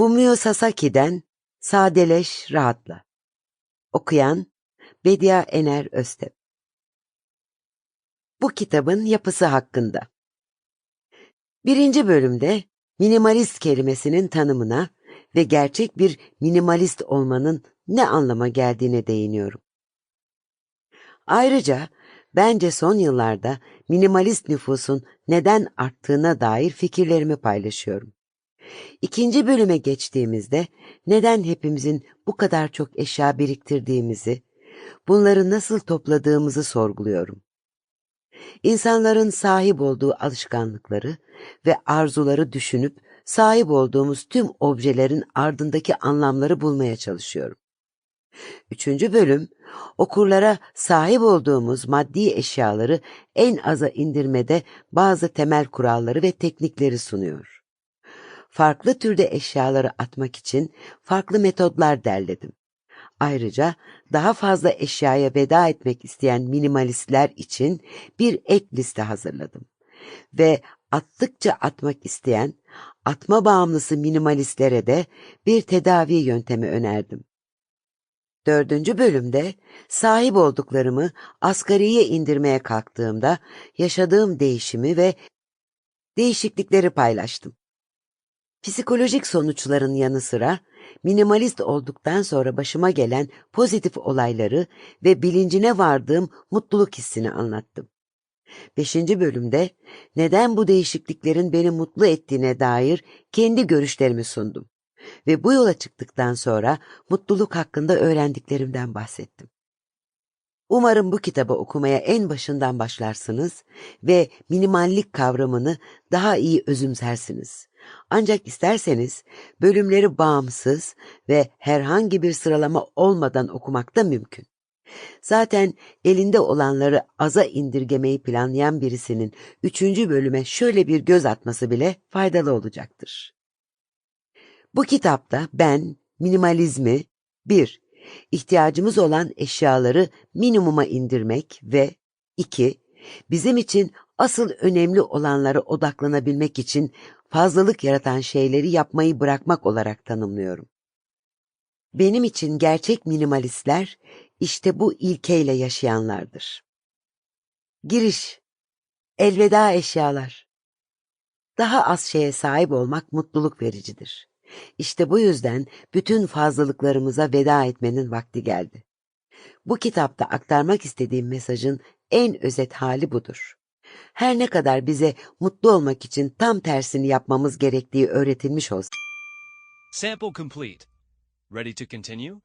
Fumio Sasaki'den Sadeleş Rahatla. Okuyan Bedia Ener Öztep. Bu kitabın yapısı hakkında. Birinci bölümde minimalist kelimesinin tanımına ve gerçek bir minimalist olmanın ne anlama geldiğine değiniyorum. Ayrıca bence son yıllarda minimalist nüfusun neden arttığına dair fikirlerimi paylaşıyorum. İkinci bölüme geçtiğimizde neden hepimizin bu kadar çok eşya biriktirdiğimizi, bunları nasıl topladığımızı sorguluyorum. İnsanların sahip olduğu alışkanlıkları ve arzuları düşünüp sahip olduğumuz tüm objelerin ardındaki anlamları bulmaya çalışıyorum. Üçüncü bölüm, okurlara sahip olduğumuz maddi eşyaları en aza indirmede bazı temel kuralları ve teknikleri sunuyor. Farklı türde eşyaları atmak için farklı metodlar derledim. Ayrıca daha fazla eşyaya veda etmek isteyen minimalistler için bir ek liste hazırladım. Ve attıkça atmak isteyen, atma bağımlısı minimalistlere de bir tedavi yöntemi önerdim. Dördüncü bölümde sahip olduklarımı asgariye indirmeye kalktığımda yaşadığım değişimi ve değişiklikleri paylaştım. Psikolojik sonuçların yanı sıra minimalist olduktan sonra başıma gelen pozitif olayları ve bilincine vardığım mutluluk hissini anlattım. Beşinci bölümde neden bu değişikliklerin beni mutlu ettiğine dair kendi görüşlerimi sundum. Ve bu yola çıktıktan sonra mutluluk hakkında öğrendiklerimden bahsettim. Umarım bu kitabı okumaya en başından başlarsınız ve minimallik kavramını daha iyi özümsersiniz. Ancak isterseniz bölümleri bağımsız ve herhangi bir sıralama olmadan okumak da mümkün. Zaten elinde olanları aza indirgemeyi planlayan birisinin üçüncü bölüme şöyle bir göz atması bile faydalı olacaktır. Bu kitapta ben minimalizmi bir, ihtiyacımız olan eşyaları minimuma indirmek ve iki, bizim için asıl önemli olanlara odaklanabilmek için fazlalık yaratan şeyleri yapmayı bırakmak olarak tanımlıyorum. Benim için gerçek minimalistler işte bu ilkeyle yaşayanlardır. Giriş Elveda eşyalar Daha az şeye sahip olmak mutluluk vericidir. İşte bu yüzden bütün fazlalıklarımıza veda etmenin vakti geldi. Bu kitapta aktarmak istediğim mesajın en özet hali budur. Her ne kadar bize mutlu olmak için tam tersini yapmamız gerektiği öğretilmiş olsa Sample complete. Ready to continue?